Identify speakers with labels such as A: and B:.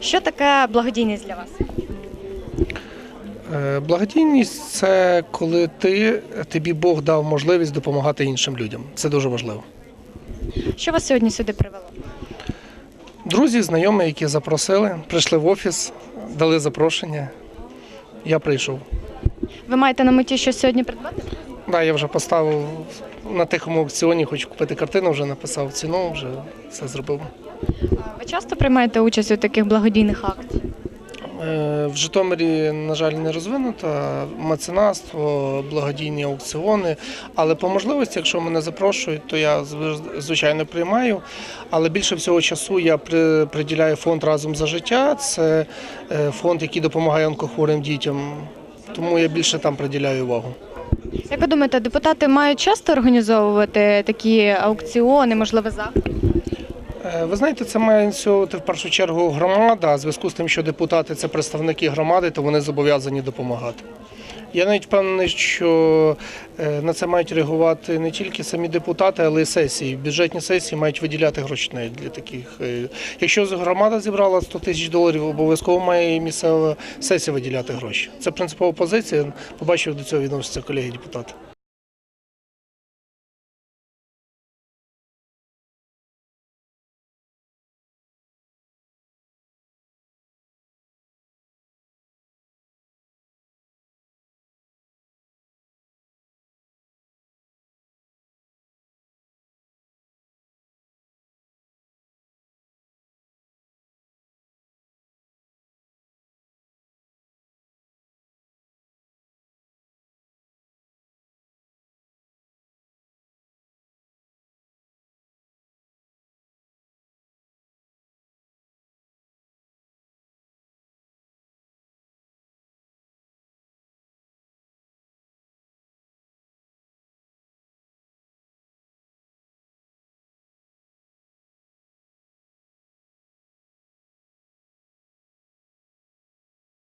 A: Що таке благодійність для вас?
B: Е, Благодійність це коли ти тобі Бог дав можливість допомагати іншим людям. Це дуже важливо.
A: Що вас сьогодні сюди привело?
B: Друзі, знайомі, які запросили, прийшли в офіс, дали запрошення. Я прийшов.
A: Ви маєте на меті щось сьогодні придбати?
B: Да, я вже поставив на тихому аукціоні, хочу купити картину, вже написав ціну, вже все зробив.
A: Ви часто приймаєте участь у таких благодійних акціях?
B: Е, В Житомирі, на жаль, не розвинуто меценатство, благодійні аукціони. Але по можливості, якщо мене запрошують, то я звичайно приймаю. Але більше всього часу я приділяю фонд разом за життя. Це е, фонд, який допомагає онкохворим дітям. Тому я більше там приділяю увагу.
A: Як ви думаєте, депутати мають часто організовувати такі аукціони, можливо, заходи?
B: Е, Ви знаєте, це має ініціювати в першу чергу громада. А в зв'язку з тим, що депутати це представники громади, то вони зобов'язані допомагати. Я навіть впевнений, що е, на це мають реагувати не тільки самі депутати, але й сесії. Бюджетні сесії мають виділяти гроші для таких. е, Якщо громада зібрала 100 тисяч доларів, обов'язково має місцева сесія виділяти гроші. Це принципова позиція. Побачив, до цього відносяться колеги депутати.